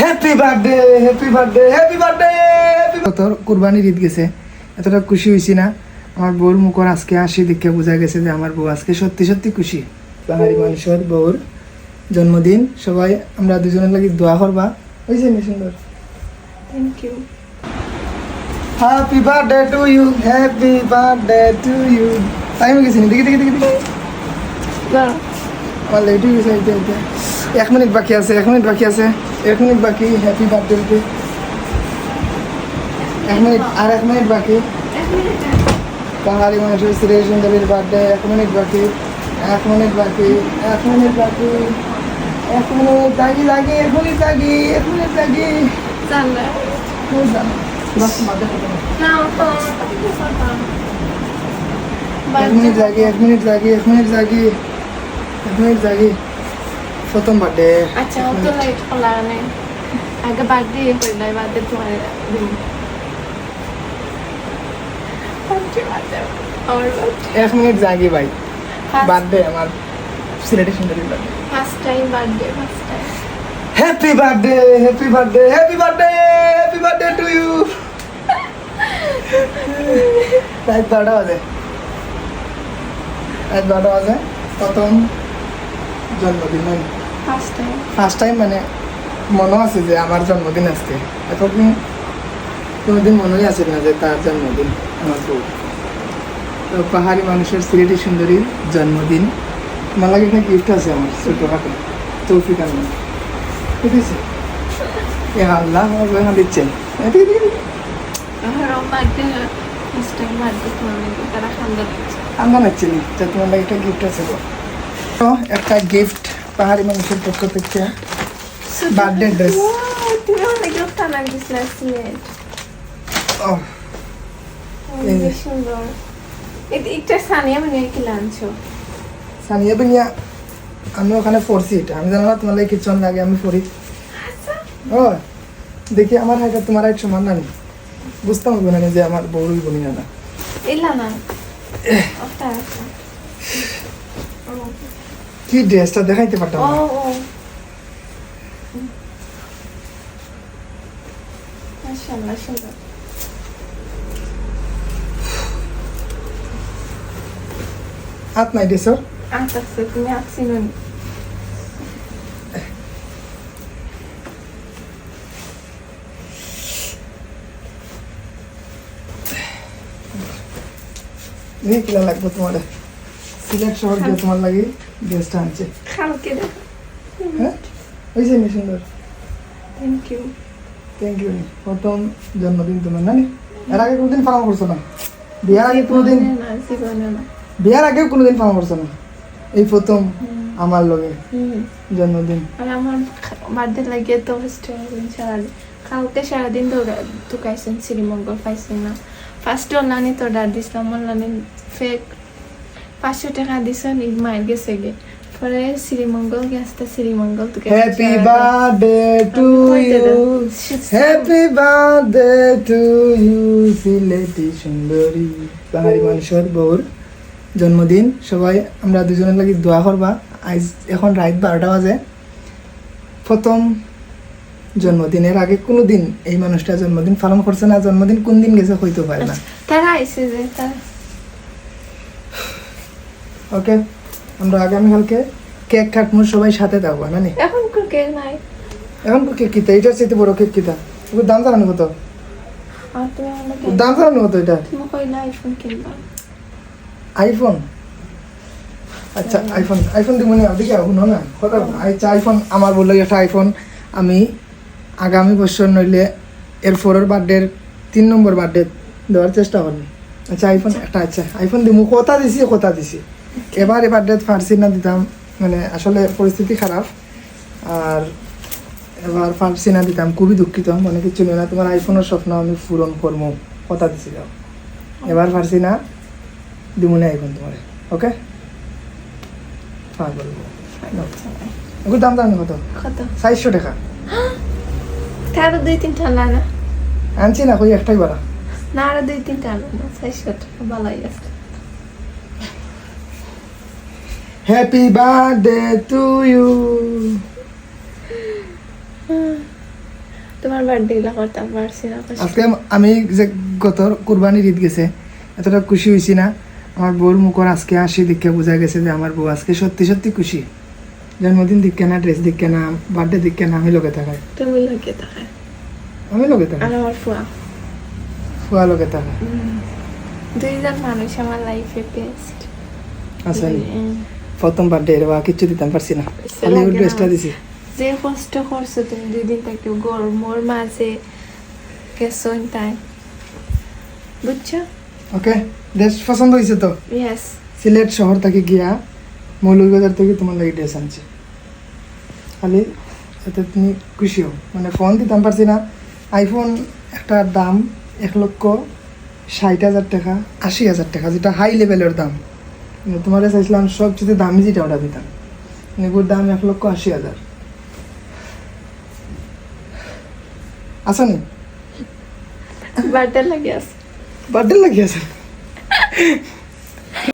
Happy birthday happy birthday happy birthday তোর কুরবানির ঈদ গেছে। এতটা খুশি হয়েছি না। আমার বউর মুখর আজকে আসি দেখে বোঝা গেছে যে আমার বউ আজকে সত্যি সত্যি খুশি। বাঙালি মানুষের বউর জন্মদিন। সবাই আমরা দুজনের লাগি দোয়া করবা। হয়েছে নি সুন্দর thank you happy birthday to you happy birthday to you time গেছি নি? দেখি দেখি দেখি দেখি। আমার লেট হয়ে গেছে এক মিনিট বাকি আছে এক মিনিট বাকি আছে। এক মিনিট বাকি হ্যাপি বার্থডে এক মিনিট আর এক মিনিট বাকি বাঙালি মানুষের শ্রী সুন্দরীর বার্থডে এক মিনিট বাকি এক মিনিট বাকি এক মিনিট বাকি এক মিনিট লাগি লাগি এক মিনিট লাগি এক মিনিট তো এক মিনিট লাগি এক মিনিট লাগি এক মিনিট লাগি এক মিনিট লাগি প্রথম বার্থডে আচ্ছা ও তো লাইট খোলা নেই আগে বার্থডে করলে বার্থডে তোমার দিন এক মিনিট জাগি ভাই বার্থডে আমার সিলেটি সুন্দরীর birthday first time birthday first time happy birthday happy birthday happy birthday happy birthday to you রাত বারোটা বাজে রাত বারোটা বাজে প্রথম জন্মদিন ফার্স্ট টাইম মানে মনে আছে যে আমার জন্মদিন আজকে। এতদিন কোনোদিন মনেই আছে না যে তার জন্মদিন আমার বউ। তো পাহাড়ি মানুষের সিলেটি সুন্দরীর জন্মদিন। আমার লাগে এখানে গিফট আছে আমার ছোটোখাটো তৌফিক আলম। ঠিক আছে? এ আল্লাহ আমার বই দিচ্ছেন। আমার নাচ্ছি নি তোমার লাগে একটা গিফট আছে। তো একটা গিফট পাহাড়ি মানুষের পক্ষ থেকে বার্থডে ড্রেস। তুমি কি আমি ওখানে পড়ছি এটা। আমি জানি তোমার লাগে লাগে আমি পড়ি। ও দেখি আমার হাইটা তোমার হাইট সমান না নেই বুঝতাম হবে না যে আমার বউরই বলি না না। না। কি ড্রেসটা দেখাইতে পারতাম হাত নাই দিছ হাত আছে তুমি হাত চিনো নিয়ে কিলা লাগবে তোমার সিলেট শহর গিয়ে তোমার লাগে ড্রেসটা আনছে খালকে দেখো হ্যাঁ হয়েছে নি সুন্দর থ্যাংক ইউ থ্যাংক ইউ প্রথম জন্মদিন তোমার না নি? এর আগে কোনোদিন পালন করছ না বিয়ার আগে কোনোদিন বিয়ার আগেও কোনোদিন পালন করছ না এই প্রথম আমার লগে জন্মদিন আর আমার বার্থডে লাগিয়ে তো সারাদিন সারাদিন কালকে সারাদিন দৌড়া ঢুকাইছেন শ্রীমঙ্গল পাইছেন না ফার্স্টে অনলাইনে তো অর্ডার দিছিলাম অনলাইনে ফেক পাঁচশো টাকা দিছেন ঈদ মাইল গেছে গে। পরে শ্রীমঙ্গল গেছে শ্রীমঙ্গল তো happy birthday to you happy birthday to you Sylheti সুন্দরী। পাহাড়ি মানুষের বউর জন্মদিন। সবাই আমরা দুজনের লাগি দোয়া করবা। আজ এখন রাত বারোটা বাজে। প্রথম জন্মদিনের আগে কোনো দিন এই মানুষটা জন্মদিন পালন করছে না। জন্মদিন কোন দিন গেছে হইতে পারে না। তারা আইসে যে তারা ওকে? আমরা আগামীকালকে কেক কাটবো সবাই সাথে থাকব না নি? এখন কেক নাই। এখন কেক কিতা? এটার চাইতে বড় কেক কিতা? ওর দাম জানানো কত? দাম জানানো কত এটা? আইফোন কিনবা? আইফোন আচ্ছা আইফোন আইফোন দিব না দেখি শুনো না কথা আচ্ছা আইফোন আমার বলল একটা আইফোন আমি আগামী বছর নইলে এর ফোরের বার্থডের তিন নম্বর বার্থডে দেওয়ার চেষ্টা করবি। আচ্ছা আইফোন একটা আচ্ছা আইফোন দিব কথা দিছি কথা দিছি। এবার এবার বার্থডে পারছি না দিতাম মানে আসলে পরিস্থিতি খারাপ আর এবার পারছি না দিতাম খুবই দুঃখিত মনে কিছু নেই না তোমার আইফোনের স্বপ্ন আমি পূরণ করব কথা দিছিলাম এবার পারছি না দিব না আইফোন তোমার ওকে পাগল ওগুলো দাম জানি কত? কত? চারশো টাকা। তারও দুই তিনটা না? আনছি না কই একটাই বাড়া। না আরও দুই তিনটা আনলা না চারশো টাকা ভালোই আছে। হ্যাপি বার্থডে টু ইউ তোমার বার্থডে গুলা করতাম পারছি না। আজকে আমি যে গত কুরবানির ঈদ গেছে এতটা খুশি হয়েছি না। আমার বউর মুখর আজকে আসি দেখে বোঝা গেছে যে আমার বউ আজকে সত্যি সত্যি খুশি। জন্মদিন দিক না ড্রেস দিক না বার্থডে দিক না আমি লোকে থাকাই তুমি লোকে থাকে আমি লোকে থাকাই আর আমার ফুয়া? ফুয়া লোকে থাকাই দুইজন মানুষ আমার লাইফে বেস্ট আচ্ছা। প্রথম বার্থডে বা কিচ্ছু দিতাম পারছি না। লাগে ড্রেসটা দিছি। যে কষ্ট করছ তুমি দুই দিন থেকে গরমর মাঝে গেছো তাই বুঝছ? ওকে ড্রেস পছন্দ হয়েছে তো? ইয়েস সিলেট শহর থেকে গিয়া মৌলভীবাজার থেকে তোমার লাগে ড্রেস আনছি। খালি এতে তুমি খুশি হও। মানে ফোন দিতাম পারছি না। আইফোন একটা দাম এক লক্ষ ষাট হাজার টাকা আশি হাজার টাকা যেটা হাই লেভেলের দাম। তোমার চাইছিলাম সবচেয়ে দামি যেটা ওটা দিতাম এগুলোর দাম এক লক্ষ আশি হাজার। আসনি বার্থডে লাগে আছে বার্থডে লাগিয়েছে